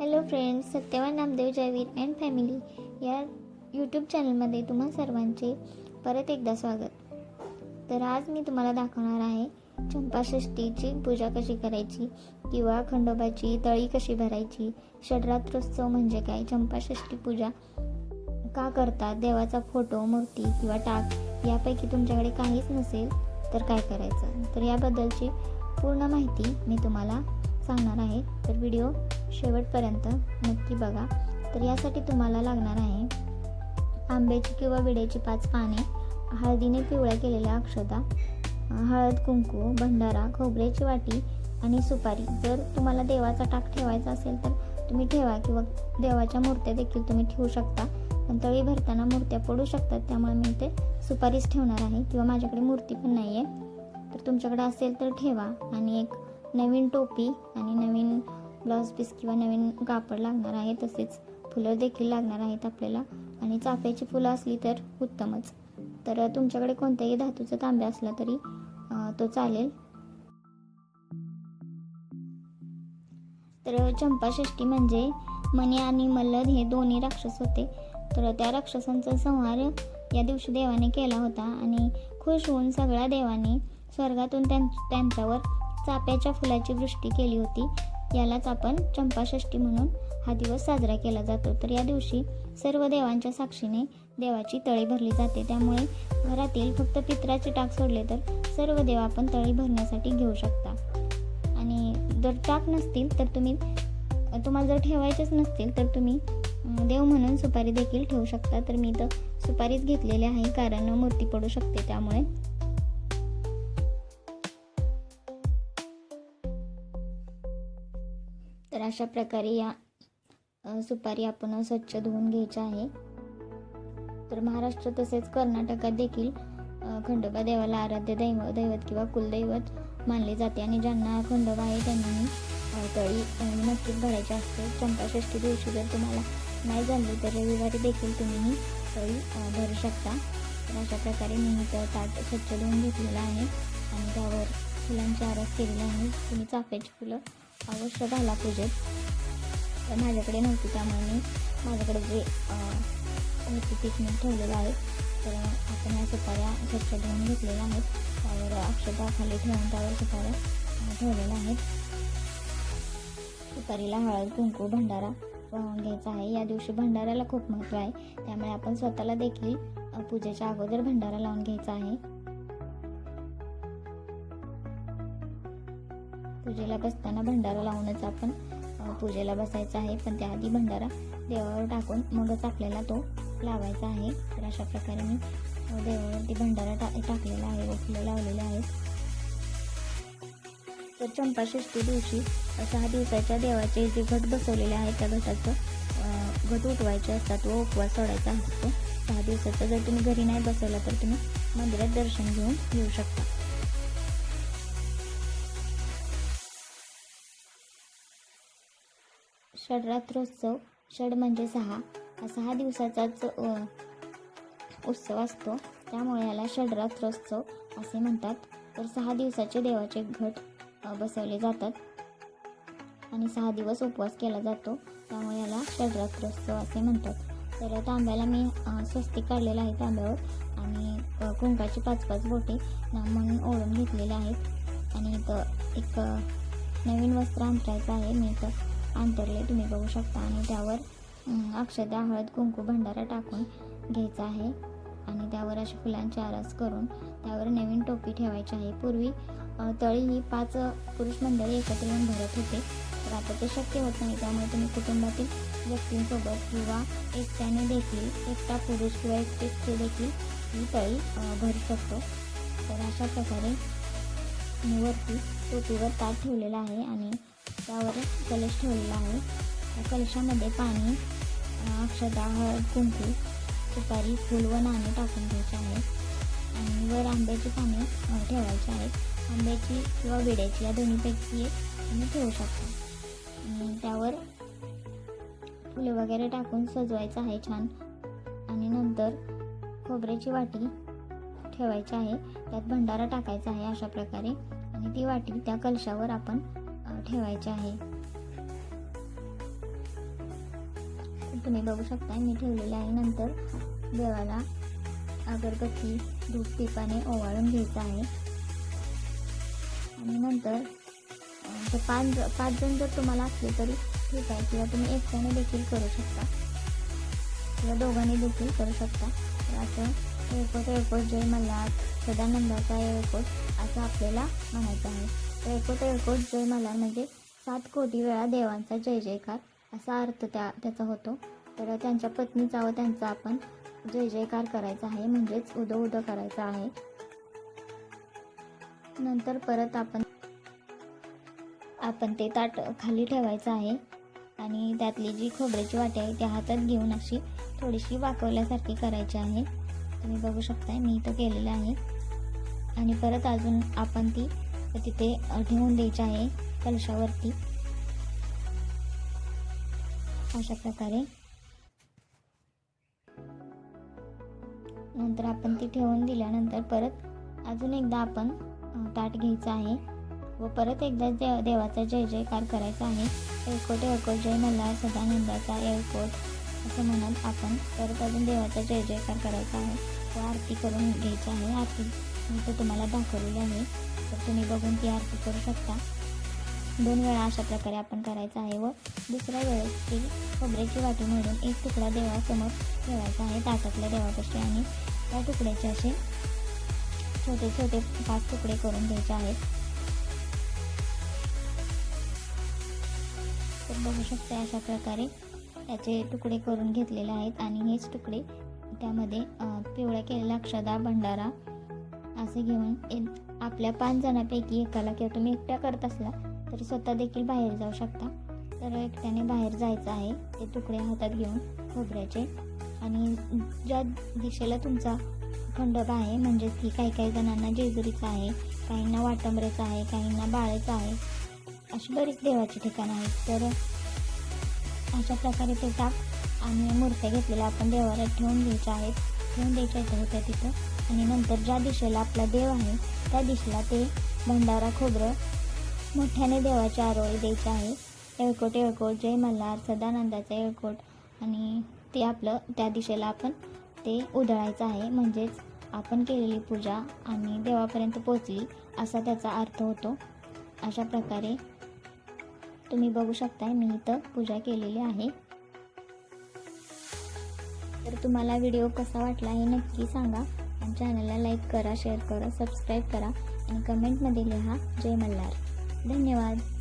Hello friends Satyavan Namdev Jayveer and family या YouTube चॅनलमध्ये तुम्हा सर्वांचे परत एकदा स्वागत. तर आज मी तुम्हाला दाखवणार आहे चंपाषष्टीची पूजा कशी करायची किंवा खंडोबाची तळी कशी भरायची षडरात्रोत्सव म्हणजे काय चंपाषष्ठी पूजा का करतात देवाचा फोटो मूर्ती किंवा टाक यापैकी तुमच्याकडे काहीच नसेल तर काय करायचं? तर याबद्दलची पूर्ण माहिती मी तुम्हाला सांगणार आहे. तर व्हिडिओ शेवटपर्यंत नक्की बघा. तर यासाठी तुम्हाला लागणार आहे आंब्याची किंवा विड्याची पाच पाने हळदीने पिवळ्या केलेल्या अक्षता हळद कुंकू भंडारा खोबऱ्याची वाटी आणि सुपारी. जर तुम्हाला देवाचा टाक ठेवायचा असेल तर तुम्ही ठेवा किंवा देवाच्या मूर्त्या देखील तुम्ही ठेवू शकता. पण तळी भरताना मूर्त्या पडू शकतात त्यामुळे मी ते सुपारीच ठेवणार आहे किंवा माझ्याकडे मूर्ती पण नाही आहे तर तुमच्याकडे असेल तर ठेवा. आणि एक नवीन टोपी आणि नवीन ब्लाऊज पीस किंवा नवीन कापड लागणार आहे तसेच फुलं देखील लागणार आहेत आपल्याला. आणि चाफ्याची फुलं असली तर उत्तमच. तर तुमच्याकडे कोणत्याही धातूचा तांब्या असला तरी तो चालेल. तर चंपाषष्ठी म्हणजे मणी आणि मल्लद हे दोन्ही राक्षस होते. तर त्या राक्षसांचा संहार या दिवशी देवाने केला होता आणि खुश होऊन सगळ्या देवाने स्वर्गातून त्यां त्यांच्यावर चाप्याच्या फुलाची वृष्टी केली होती. यालाच आपण चंपाषष्ठी म्हणून हा दिवस साजरा केला जातो. तर या दिवशी सर्व देवांच्या साक्षीने देवाची तळी भरली जाते. त्यामुळे घरातील फक्त पित्राचे टाक सोडले तर सर्व देव आपण तळी भरण्यासाठी घेऊ शकता. आणि जर टाक नसतील तर तुम्ही तुम्हाला जर ठेवायचेच नसतील तर तुम्ही देव म्हणून सुपारी देखील ठेवू शकता. तर मी तर सुपारीच घेतलेली आहे कारण मूर्ती पडू शकते त्यामुळे. तर अशा प्रकारे या सुपारी आपण स्वच्छ धुवून घ्यायच्या आहे. तर महाराष्ट्र तसेच कर्नाटकात देखील खंडोबा देवाला आराध्य दैव दैवत किंवा कुलदैवत मानले जाते. आणि ज्यांना खंडोबा आहे त्यांनी तळी नक्कीच भरायची असते. चंपाषष्ठी दिवशी जर तुम्हाला नाही जमली तर रविवारी देखील तुम्ही ही तळी भरू शकता. तर अशा प्रकारे मी तर ताट स्वच्छ धुवून घेतलेलं आहे. आणि त्यावर फुलांची आरास केलेली आहे. तुम्ही चाफ्याची फुलं अवश्य घाला पूजेत. तर माझ्याकडे नव्हती त्यामुळे मी माझ्याकडे जे होती तीच मी ठेवलेलं आहे तर आपण या सुपाऱ्या स्वच्छ धुवून घेतलेल्या आहेत. त्यावर अक्षता खाली ठेवून त्यावर सुपाऱ्या ठेवलेल्या आहेत. सुपारीला हळद कुंकू भंडारा वाहून घ्यायचा आहे. या दिवशी भंडाऱ्याला खूप महत्त्व आहे. त्यामुळे आपण स्वतःला देखील पूजेच्या अगोदर भंडारा लावून घ्यायचा आहे. पूजेला बसताना भंडारा लावूनच आपण पूजेला बसायचं आहे. पण त्याआधी भंडारा देवावर टाकून मगच आपल्याला तो लावायचा आहे. तर अशा प्रकारे मी देवावरती भंडारा टा टाकलेला आहे व फुलं लावलेले आहेत. तर चंपाषष्ठी दिवशी सहा दिवसाच्या देवाचे जे घट बसवलेले आहेत त्या घटाचं घट उठवायचे असतात व उपवास सोडायचा असतो. सहा दिवसाचा जर तुम्ही घरी नाही बसवला तर तुम्ही मंदिरात दर्शन घेऊन येऊ शकता. षडरात्रोत्सव षड म्हणजे सहा हा सहा दिवसाचाच उत्सव असतो. त्यामुळे याला षडरात्रोत्सव असे म्हणतात. तर सहा दिवसाचे देवाचे घट बसवले जातात. आणि सहा दिवस उपवास केला जातो. त्यामुळे याला षडरात्रोत्सव असे म्हणतात. तर तांब्याला मी स्वस्ती स्वस्तिक काढलेलं आहे तांब्यावर. आणि कुंकाची पाच पाच बोटे म्हणून ओढून घेतलेले आहेत. आणि इथं एक नवीन वस्त्र अंतरायचं आहे. मी इथं अंतरले तुम्ही बघू शकता. आणि त्यावर अक्षदा हळद कुंकू भंडारा टाकून घ्यायचा आहे. आणि त्यावर अशी फुलांची आरास करून त्यावर नवीन टोपी ठेवायची आहे. पूर्वी तळी ही पाच पुरुष मंडळी एकत्र येऊन भरत होते. तर आता ते शक्य होत नाही. त्यामुळे तुम्ही कुटुंबातील व्यक्तींसोबत किंवा एकट्याने देखील एकटा पुरुष किंवा एकटे देखील ही तळी भरू शकतो. तर अशा प्रकारे मी वरती टोपीवर ताट ठेवलेला आहे. आणि त्यावर कलश ठेवलेला आहे. त्या कलशामध्ये पाणी अक्षता हळद कुंकू सुपारी फूल व नाणे टाकून घ्यायचे आहे. आणि वर आंब्याची पाने ठेवायची आहेत. आंब्याची किंवा विड्याची या दोन्हीपैकी एक तुम्ही ठेवू शकता. आणि त्यावर फुले वगैरे टाकून सजवायचं आहे छान. आणि नंतर खोबऱ्याची वाटी ठेवायची आहे. त्यात भंडारा टाकायचा आहे अशा प्रकारे. आणि ती वाटी त्या कलशावर आपण ठेवायचे आहे. तुम्ही बघू शकता मी ठेवलेले आहे. नंतर देवाला अगरबत्ती दूध पिपाने ओवाळून घ्यायचं आहे. आणि नंतर जर पाच पाच जण जर तुम्हाला असले तरी ठीक आहे किंवा तुम्ही एकट्याने देखील करू शकता. किंवा दोघांनी देखील करू शकता. तर असं एअरपोर्ट एअरपोर्ट जय मल्हार सदानंदाचा एअरपोर्ट असं आपल्याला म्हणायचं आहे. एळकोट एकूट जय मला म्हणजे सात कोटी वेळा देवांचा जय जयकार असा अर्थ त्या त्याचा होतो. तर त्यांच्या पत्नीचा व त्यांचा आपण जय जयकार करायचा आहे म्हणजेच उदो उदो करायचा आहे. नंतर परत आपण आपण ते ताट खाली ठेवायचं आहे. आणि त्यातली जी खोबऱ्याची वाटी आहे त्या हातात घेऊन अशी थोडीशी वाकवल्यासारखी करायची आहे. तुम्ही बघू शकताय मी इथं केलेलं आहे. आणि परत अजून आपण ती तर तिथे ठेवून द्यायची आहे कलशावरती. अशा प्रकारे. नंतर आपण ती ठेवून दिल्यानंतर परत अजून एकदा आपण ताट घ्यायचं आहे व परत एकदा दे देवाचा जय जयकार करायचा आहे. एळकोट एळकोट जय मल्हार सदानंदाचा एळकोट असं म्हणत आपण परत अजून देवाचा जय जयकार करायचा आहे व आरती करून घ्यायची आहे. आरती मी तर तुम्हाला दाखवलेली आहे. तर तुम्ही बघून ती आरती करू शकता. दोन वेळा अशा प्रकारे आपण करायचं आहे व दुसऱ्या वेळेस ती खोबऱ्याची वाटी म्हणून एक तुकडा देवासमोर ठेवायचा आहे ताटातल्या देवापाशी आणि त्या तुकड्याचे असे छोटे छोटे पाच तुकडे करून घ्यायचे आहेत. तर बघू शकता अशा प्रकारे त्याचे तुकडे करून घेतलेले आहेत आणि हेच तुकडे त्यामध्ये पिवळ्या केलेला अक्षदा भंडारा असे घेऊन आपल्या पाच जणांपैकी एकाला किंवा तुम्ही एकट्या करत असला तरी स्वतः देखील बाहेर जाऊ शकता. तर एकट्याने बाहेर जायचं आहे. ते तुकडे हातात घेऊन खोबऱ्याचे. आणि ज्या दिशेला तुमचा खंडोबा आहे म्हणजेच की काही काही जणांना जेजुरीचा आहे काहींना वाटंबरेचा आहे काहींना बाळेचा आहे अशी बरीच देवाची ठिकाणं आहेत. तर अशा प्रकारे ते टाक आणि मूर्त्या घेतलेल्या आपण देवाला ठेवून घ्यायच्या आहेत. ठेवून द्यायच्या होत्या तिथं. आणि नंतर ज्या दिशेला आपला देव आहे त्या दिशेला ते भंडारा खोबरं मोठ्याने देवाची आरोळी द्यायची आहे. येळकोट येळकोट जय मल्हार सदानंदाचा येळकोट. आणि ते आपलं त्या दिशेला आपण ते उधळायचं आहे. म्हणजेच आपण केलेली पूजा आणि देवापर्यंत पोचली असा त्याचा अर्थ होतो. अशा प्रकारे तुम्ही बघू शकताय मी इथं पूजा केलेली आहे. तर तुम्हाला व्हिडिओ कसा वाटला हे नक्की सांगा. आमच्या चॅनलला लाईक करा शेअर करा सबस्क्राईब करा आणि कमेंटमध्ये लिहा जय मल्हार. धन्यवाद.